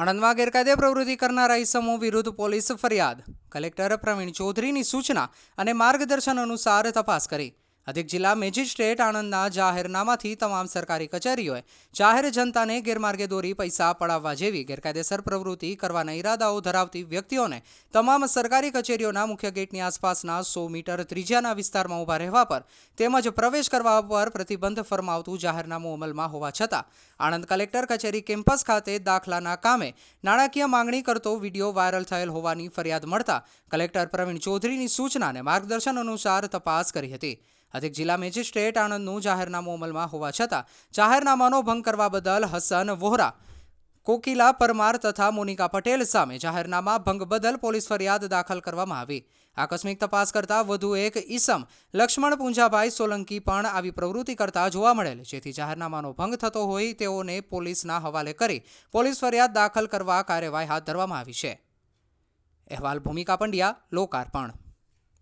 આણંદમાં ગેરકાયદે પ્રવૃત્તિ કરનારા ઇસમો વિરુદ્ધ પોલીસ ફરિયાદ. કલેક્ટર પ્રવીણ ચૌધરીની સૂચના અને માર્ગદર્શન અનુસાર તપાસ કરી. અધિક જિલ્લા મેજિસ્ટ્રેટ આણંદના જાહેરનામાથી તમામ સરકારી કચેરીઓએ જાહેર જનતાને ગેરમાર્ગે દોરી પૈસા પડાવવા જેવી ગેરકાયદેસર પ્રવૃત્તિ કરવાના ઈરાદાઓ ધરાવતી વ્યક્તિઓને તમામ સરકારી કચેરીઓના મુખ્ય ગેટની આસપાસના સો મીટર ત્રિજ્યાના વિસ્તારમાં ઊભા રહેવા પર તેમજ પ્રવેશ કરવા પર પ્રતિબંધ ફરમાવતું જાહેરનામું અમલમાં હોવા છતાં આણંદ કલેક્ટર કચેરી કેમ્પસ ખાતે દાખલાના કામે નાણાકીય માંગણી કરતો વીડિયો વાયરલ થયેલ હોવાની ફરિયાદ મળતા કલેક્ટર પ્રવીણ ચૌધરીની સૂચનાને માર્ગદર્શન અનુસાર તપાસ કરી હતી. અધિક જિલ્લા મેજિસ્ટ્રેટ આણંદનું જાહેરનામું અમલમાં હોવા છતાં જાહેરનામાનો ભંગ કરવા બદલ હસન વોહરા, કોકિલા પરમાર તથા મોનિકા પટેલ સામે જાહેરનામા ભંગ બદલ પોલીસ ફરિયાદ દાખલ કરવામાં આવી. આકસ્મિક તપાસ કરતા વધુ એક ઈસમ, લક્ષ્મણ પૂંજાભાઈ સોલંકી પણ આવી પ્રવૃત્તિ કરતા જોવા મળેલ, જેથી જાહેરનામાનો ભંગ થતો હોય તેઓને પોલીસના હવાલે કરી પોલીસ ફરિયાદ દાખલ કરવા કાર્યવાહી હાથ ધરવામાં આવી છે. અહેવાલ ભૂમિકા પંડ્યા, લોકાર્પણ.